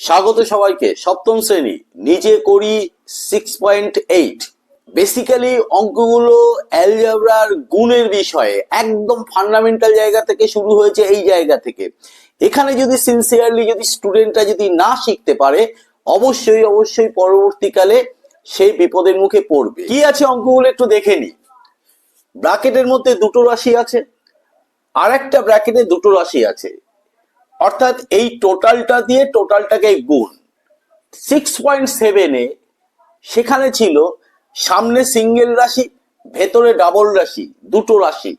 স্বাগত সবাইকে সপ্তম শ্রেণি, নিজে করি সিক্স পয়েন্ট এইট বেসিক্যালি অঙ্কগুলো অ্যালজাবরার গুণের বিষয়ে, একদম ফান্ডামেন্টাল জায়গা থেকে শুরু হয়েছে এই জায়গা থেকে। এখানে যদি সিনসিয়ারলি যদি স্টুডেন্টরা যদি না শিখতে পারে, অবশ্যই অবশ্যই পরবর্তীকালে সেই বিপদের মুখে পড়বে। কি আছে অঙ্কগুলো একটু দেখে নি। ব্র্যাকেটের মধ্যে দুটো রাশি আছে। আর একটা ব্র্যাকেটে দুটো রাশি আছে। অর্থাৎ এই টোটালটা দিয়ে টোটালটাকে গুণ। সিক্স পয়েন্ট সেভেনে সেখানে ছিল সামনে সিঙ্গেল রাশি, ভেতরে ডাবল রাশি, দুটো রাশি।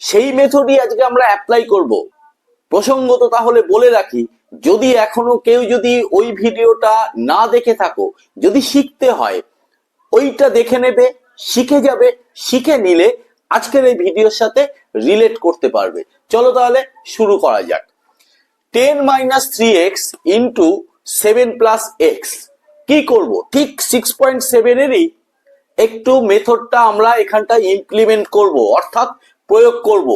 সেই মেথডই আজকে আমরা অ্যাপ্লাই করব। প্রসঙ্গত তাহলে বলে রাখি, যদি এখনও কেউ যদি ওই ভিডিওটা না দেখে থাকো, যদি শিখতে হয়, ওইটা দেখে নেবে, শিখে যাবে, শিখে নিলে আজকের এই ভিডিওর সাথে রিলেট করতে পারবে। চলো তাহলে শুরু করা যাক। Ten minus three X into seven plus X. কি করব? ঠিক সিক্স পয়েন্ট সেভেনেরই একটু মেথডটা আমরা এখানটা ইমপ্লিমেন্ট করব, অর্থাৎ প্রয়োগ করব।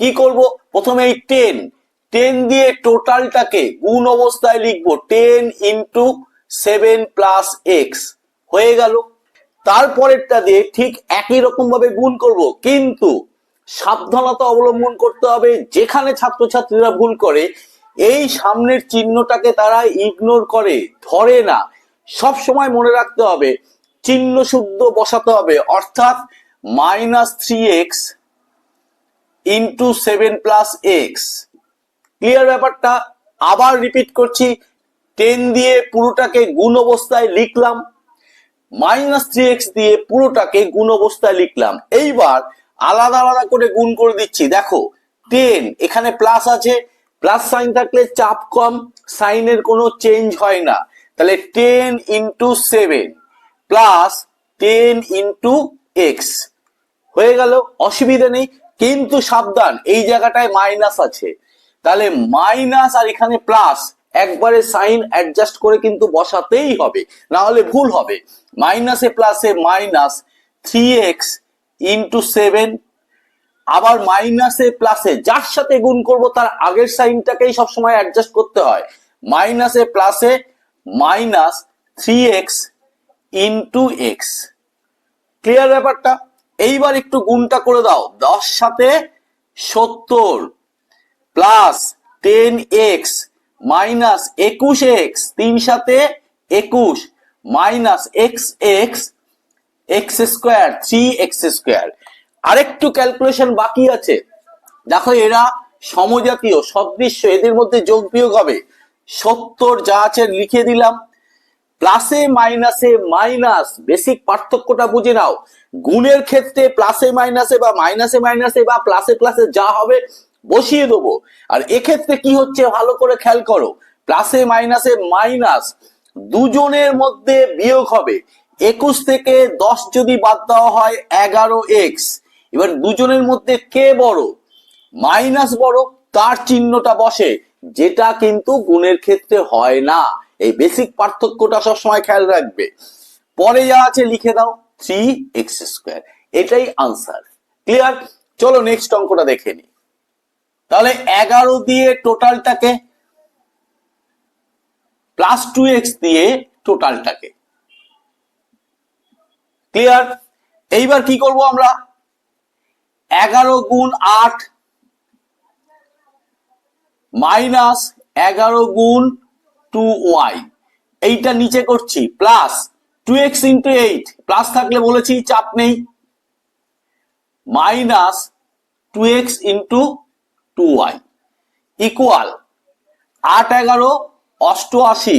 কি করব? প্রথমে এই টেন টেন দিয়ে টোটালটাকে গুণ অবস্থায় লিখব ten into seven plus X. হয়ে গেল। তারপরেরটা দিয়ে ঠিক একই রকম ভাবে গুণ করব, কিন্তু সাবধানতা অবলম্বন করতে হবে। যেখানে ছাত্রছাত্রীরা ভুল করে এই সামনের চিহ্নটাকে তারা ইগনোর করে, ধরে না। সব সময় মনে রাখতে হবে, চিহ্ন শুদ্ধ বসাতে হবে। অর্থাৎ minus three X into seven plus X clear ব্যাপারটা? আবার রিপিট করছি টেন দিয়ে পুরোটাকে গুণ অবস্থায় লিখলাম। মাইনাস থ্রি এক্স দিয়ে পুরোটাকে গুণ অবস্থায় লিখলাম। এইবার আলাদা আলাদা করে গুণ করে দিচ্ছি। দেখো টেন এখানে প্লাস আছে প্লাস সাইন থাকলে চাপ কম সাইনের কোনো চেঞ্জ হয় না। তাহলে ten into seven plus ten into X হয়ে গেল, অসুবিধা নেই, কিন্তু সাবধান, এই জায়গাটায় মাইনাস আছে। তাহলে মাইনাস আর এখানে প্লাস একবারে সাইন অ্যাডজাস্ট করে কিন্তু বসাতেই হবে, না হলে ভুল হবে। মাইনাসে প্লাসে minus three x into seven আবার মাইনাসে প্লাসে যার সাথে গুণ করব তার আগের সাইনটাকেই সবসময় অ্যাডজাস্ট করতে হয়। মাইনাসে প্লাসে minus three x into x clear ব্যাপারটা? এইবার একটু গুণটা করে দাও। দশ সাথে সত্তর প্লাস টেন এক্স মাইনাস একুশ এক্স তিন সাথে একুশ minus x x x square three x square আরেকটু ক্যালকুলেশন বাকি আছে। দেখো এরা সমজাতীয়, সদৃশ্য, এদের মধ্যে যোগ বিয়োগ হবে। সত্তর যা আছে লিখে দিলাম। প্লাসে মাইনাসে মাইনাস বেসিক পার্থক্যটা বুঝে নাও। গুণের ক্ষেত্রে প্লাসে মাইনাসে বা মাইনাসে মাইনাসে বা প্লাসে প্লাসে যা হবে বসিয়ে দেবো। আর এক্ষেত্রে কি হচ্ছে ভালো করে খেয়াল করো। প্লাসে মাইনাসে মাইনাস দুজনের মধ্যে বিয়োগ হবে। একুশ থেকে দশ যদি বাদ দেওয়া হয়, এগারো এক্স এবার দুজনের মধ্যে কে বড়? মাইনাস বড়, তার চিহ্নটা বসে। যেটা কিন্তু গুণের ক্ষেত্রে হয় না। এই বেসিক পার্থক্যটা সবসময় খেয়াল রাখবে। পরে যা আছে লিখে দাও থ্রি এক্স স্কোয়ার এটাই আনসার ক্লিয়ার চলো নেক্সট অঙ্কটা দেখে নি। তাহলে এগারো দিয়ে টোটালটাকে প্লাস টু এক্স দিয়ে টোটালটাকে ক্লিয়ার এইবার কি করব আমরা? এগারো গুণ আট মাইনাস এগারো গুণ টু ওয়াই। এইটা নিচে করছি plus two x into eight plus থাকলে বলেছি চাপ নেই। Minus two x into two y equal আট এগারো অষ্টআশি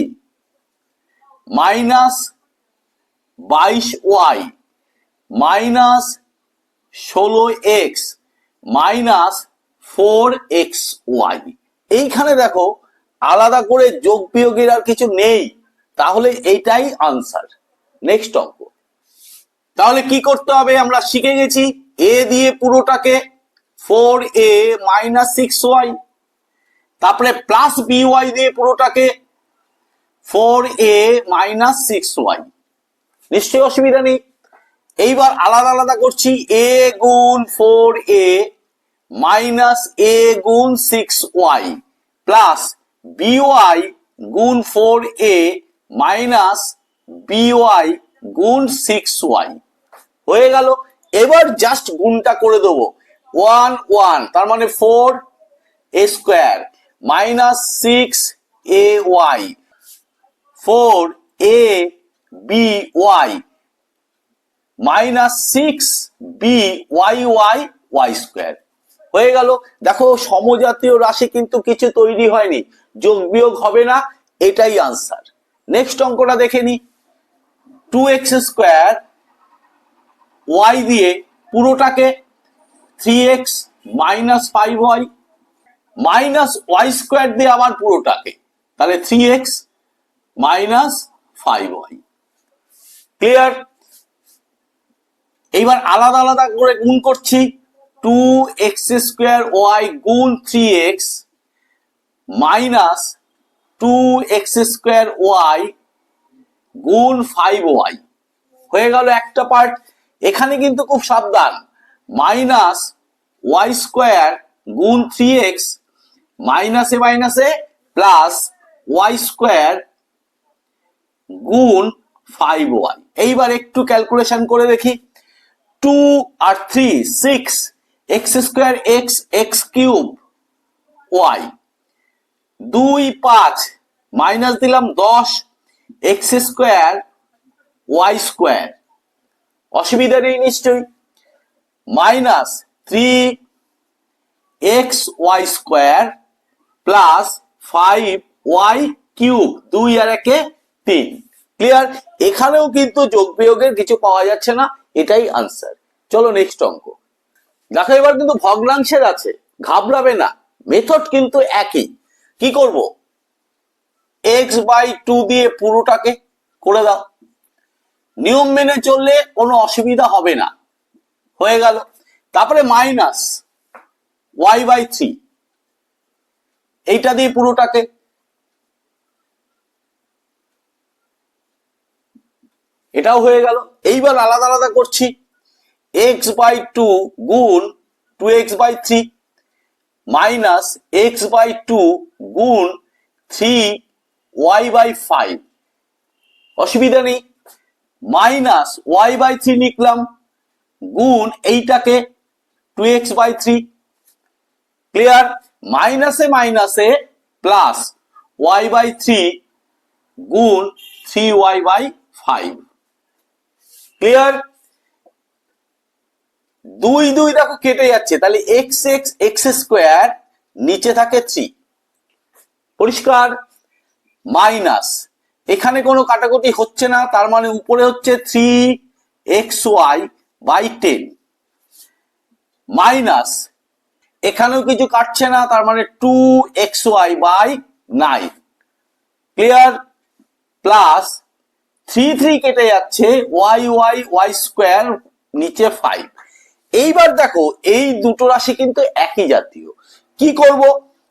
মাইনাস বাইশ ওয়াই মাইনাস ষোলো x minus four x y. এইখানে দেখো আলাদা করে যোগ বিয়োগের আর কিছু নেই, তাহলে এইটাই আনসার নেক্সট অঙ্ক। তাহলে কি করতে হবে? আমরা শিখে গেছি এ দিয়ে পুরোটাকে four a minus six y, তারপরে প্লাস বি ওয়াই দিয়ে পুরোটাকে four a minus six y. নিশ্চয়ই অসুবিধা নেই। এইবার আলাদা আলাদা করছি এ গুণ ফোর এ মাইনাস এ গুণ six y plus b y গুণ four a minus b y গুণ সিক্স ওয়াই হয়ে গেল। এবার জাস্ট গুণটা করে দেবো। ওয়ান ওয়ান তার মানে four a square minus six a y four a b y minus six b y y y square. হয়ে গেল। দেখো, সমজাতীয় রাশি কিন্তু কিছু তৈরি হয়নি। যোগ বিয়োগ হবে না, এটাই আনসার নেক্সট অঙ্কটা দেখে নি। টু এক্স স্কোয়ার ওয়াই দিয়ে পুরোটাকে three x minus five y minus y square দিয়ে আবার পুরোটাকে। তাহলে three x minus five y clear এইবার আলাদা আলাদা করে গুণ করছি। টু এক্স স্কোয়ার ওয়াই গুণ three x minus two x square y গুণ ফাইভ ওয়াই হয়ে গেল একটা পার্ট এখানে কিন্তু খুব সাবধান। মাইনাস ওয়াই স্কোয়ার গুণ থ্রি এক্স মাইনাসে মাইনাসে প্লাস ওয়াই স্কোয়ার গুণ ফাইভ ওয়াই এইবার একটু ক্যালকুলেশন করে দেখি। টু আর three six x square x x cube y দুই, পাঁচ মাইনাস দিলাম দশ এক্স স্কোয়ার ওয়াই স্কোয়ার অসুবিধা নেই নিশ্চয়ই। Minus three x y square plus five y cube দুই আর একে তিন। ক্লিয়ার এখানেও কিন্তু যোগ বিয়োগের কিছু পাওয়া যাচ্ছে না। এটাই আনসার চলো নেক্সট অঙ্ক। দেখো, এবার কিন্তু ভগ্নাংশের আছে। ঘাবড়াবে না। মেথড কিন্তু একই। কি করব? এক্স বাই টু দিয়ে পুরোটাকে করে দাও। নিয়ম মেনে চললে কোনো অসুবিধা হবে না। হয়ে গেল। তারপরে মাইনাস ওয়াই বাই থ্রি এইটা দিয়ে পুরোটাকে এটাও হয়ে গেল। এইবার আলাদা আলাদা করছি। এক্স বাই টু গুণ two x by three minus x by two গুণ থ্রি ওয়াই বাই ফাইভ অসুবিধা নেই। মাইনাস ওয়াই বাই থ্রি লিখলাম গুণ এইটাকে two x by three clear মাইনাসে মাইনাসে প্লাস ওয়াই বাই থ্রি গুণ three y by five clear দুই দুই দেখো কেটে যাচ্ছে। তাহলে এক্স এক্স এক্স স্কোয়ার নিচে থাকে থ্রি পরিষ্কার? মাইনাস এখানে কোনো কাটাকুটি হচ্ছে না, তার মানে উপরে হচ্ছে three x y by ten minus এখানেও কিছু কাটছে না, তার মানে two x y by nine clear plus three three কেটে যাচ্ছে ওয়াই ওয়াই ওয়াই স্কোয়ার নিচে ফাইভ এইবার দেখো, এই দুটো রাশি কিন্তু একই জাতীয়। কি করব?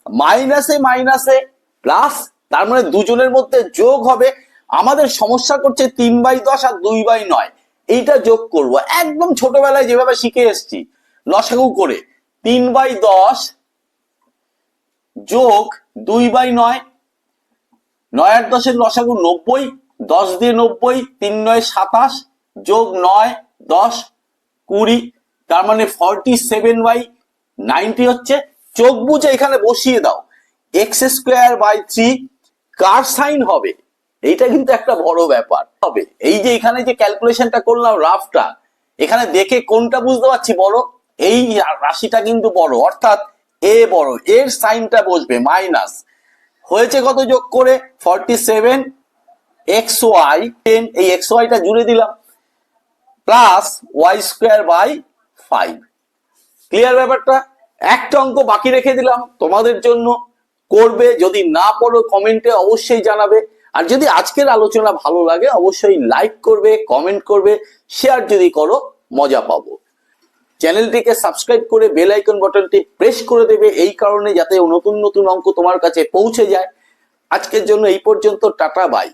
মাইনাসে মাইনাসে প্লাস তার মানে দুজনের মধ্যে যোগ হবে। আমাদের সমস্যা করছে তিন বাই দশ আর দুই বাই নয়। এইটা যোগ করব। একদম ছোটবেলায় যেভাবে শিখে এসছি, লসাগু করে। তিন বাই দশ যোগ দুই বাই নয়। নয় আর দশের লসাগু নব্বই। দশ দিয়ে নব্বই, তিন নয়, সাতাশ, যোগ নয়, দশ, কুড়ি, তার মানে ফর্টি সেভেন বাই নাইনটি হচ্ছে। চোখ বুঝে এখানে বসিয়ে দাও। এক্স স্কোয়ার বাই থ্রি কার সাইন হবে? এইটা কিন্তু একটা বড় ব্যাপার। হবে। এই যে এখানে যে ক্যালকুলেশনটা করলাম রাফটা, এখানে দেখে কোনটা বুঝতে পারছি বড় এই রাশিটা কিন্তু বড়, অর্থাৎ এ বড়। এর সাইনটা বসবে মাইনাস হয়েছে কত যোগ করে? Forty seven x y ten এই এক্স ওয়াইটা জুড়ে দিলাম plus y square by five clear ব্যাপারটা? একটা অঙ্ক বাকি রেখে দিলাম, তোমাদের জন্য করবে। যদি না পড়ো, কমেন্টে অবশ্যই জানাবে। আর যদি আজকের আলোচনা ভালো লাগে, অবশ্যই লাইক করবে কমেন্ট করবে শেয়ার যদি করো, মজা পাবো। চ্যানেলটিকে সাবস্ক্রাইব করে বেল আইকন বাটনটি প্রেস করে দেবে, এই কারণে যাতে নতুন নতুন অঙ্ক তোমার কাছে পৌঁছে যায়। আজকের জন্য এই পর্যন্ত, টাটা বাই